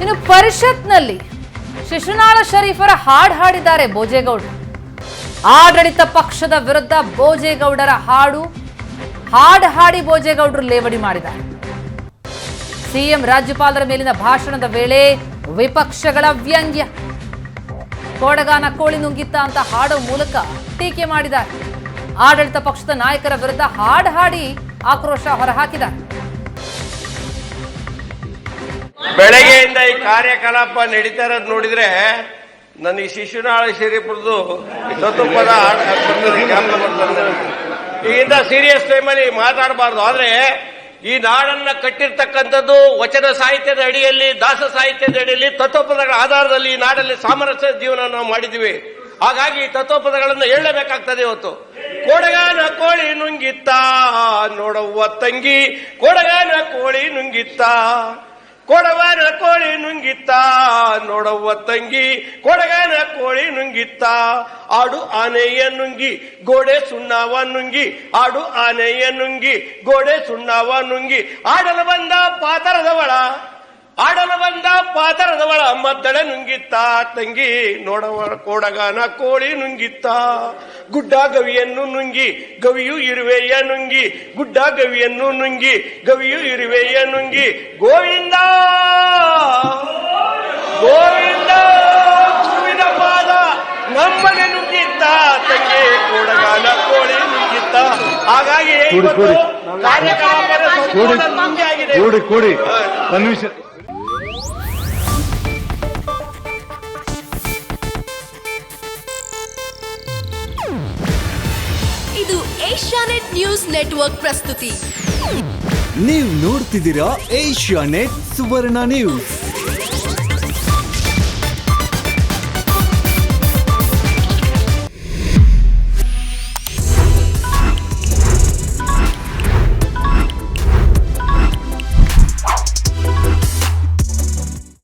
ಇನ್ನು ಪರಿಷತ್ನಲ್ಲಿ ಶಿಶುನಾಳ ಶರೀಫರ ಹಾಡು ಹಾಡಿದ್ದಾರೆ ಭೋಜೇಗೌಡ ಆಡಳಿತ ಪಕ್ಷದ ವಿರುದ್ಧ ಭೋಜೇಗೌಡರ ಹಾಡು ಹಾಡು ಹಾಡಿ ಭೋಜೇಗೌಡರು ಲೇವಡಿ ಮಾಡಿದ್ದಾರೆ. ಸಿಎಂ ರಾಜ್ಯಪಾಲರ ಮೇಲಿನ ಭಾಷಣದ ವೇಳೆ ವಿಪಕ್ಷಗಳ ವ್ಯಂಗ್ಯ. ಕೋಡಗಾನ ಕೋಳಿ ನುಂಗಿತ್ತ ಅಂತ ಹಾಡೋ ಮೂಲಕ ಟೀಕೆ ಮಾಡಿದ್ದಾರೆ. ಆಡಳಿತ ಪಕ್ಷದ ನಾಯಕರ ವಿರುದ್ಧ ಹಾಡು ಹಾಡಿ ಆಕ್ರೋಶ ಹೊರಹಾಕಿದ್ದಾರೆ. ಬೆಳಗ್ಗೆಯಿಂದ ಈ ಕಾರ್ಯಕಲಾಪ ನಡೀತಾ ಇರೋದು ನೋಡಿದ್ರೆ ನನಗೆ ಶಿಶುನಾಳ ಜ್ಞಾಪಕ ಬರ್ತದೆ ಈಗಿಂತ ಸೀರಿಯಸ್ ಟೈಮಲ್ಲಿ ಮಾತಾಡಬಾರ್ದು. ಆದ್ರೆ ಈ ನಾಡನ್ನ ಕಟ್ಟಿರ್ತಕ್ಕಂಥದ್ದು ವಚನ ಸಾಹಿತ್ಯದ ಅಡಿಯಲ್ಲಿ, ದಾಸ ಸಾಹಿತ್ಯದ ಅಡಿಯಲ್ಲಿ, ತತ್ವಪದಗಳ ಆಧಾರದಲ್ಲಿ ಈ ನಾಡಲ್ಲಿ ಸಾಮರಸ್ಯ ಜೀವನ ನಾವು ಮಾಡಿದ್ವಿ ಹಾಗಾಗಿ ತತ್ವಪದಗಳನ್ನು ಹೇಳಬೇಕಾಗ್ತದೆ ಇವತ್ತು. ಕೊಡಗಾನ ಕೋಳಿ ನುಂಗಿತ್ತ ನೋಡವ್ವ ತಂಗಿ, ಕೊಡಗಾನ ಕೋಳಿ ನುಂಗಿತ್ತ ಕೊಡವನ ಕೋಳಿ ನುಂಗಿತ್ತ, ನೋಡವ್ವ ತಂಗಿ, ಕೊಡಗನ ಕೋಳಿ ನುಂಗಿತ್ತ. ಆಡು ಆನೆಯ ನುಂಗಿ, ಗೋಡೆ ಸುಣ್ಣವ ನುಂಗಿ, ಆಡು ಆನೆಯ ನುಂಗಿ, ಗೋಡೆ ಸುಣ್ಣವ ನುಂಗಿ. ಆಡಲು ಬಂದ ಪಾತರದವಳ, ಆಡಲು ಬಂದ ಪಾತರದವಳ ಮದ್ದಳೆ ನುಂಗಿತ್ತ. ತಂಗಿ ನೋಡವ ಕೋಡಗನ ಕೋಳಿ ನುಂಗಿತ್ತ. ಗುಡ್ಡ ಗವಿಯನ್ನು ನುಂಗಿ, ಗವಿಯು ಇರುವೆಯ ನುಂಗಿ. ಗುಡ್ಡ ಗವಿಯನ್ನು ನುಂಗಿ, ಗವಿಯು ಇರುವೆಯ ನುಂಗಿ. ಗೋವಿಂದ ಹೂವಿನ ಪಾದ ನಮ್ಮನೆ ನುಂಗಿತ್ತ ತಂಗಿ ಕೋಡಗಾನ ಕೋಳಿ ನುಂಗಿತ್ತ ಹಾಗಾಗಿ ಕೂಡಿ ಕಾರ್ಯಕ್ರಮದ ಕೂಡಿ. ಆಗಿದೆ. ಕೂಡಿ ಕೂಡಿ. ಒಂದು ನಿಮಿಷ ಇದು ಏಷ್ಯಾನೆಟ್ ನ್ಯೂಸ್ ನೆಟ್ವರ್ಕ್ ಪ್ರಸ್ತುತಿ. ನೀವು ನೋಡ್ತಿದ್ದೀರಾ ಏಷ್ಯಾ ನೆಟ್ ಸುವರ್ಣ ನ್ಯೂಸ್.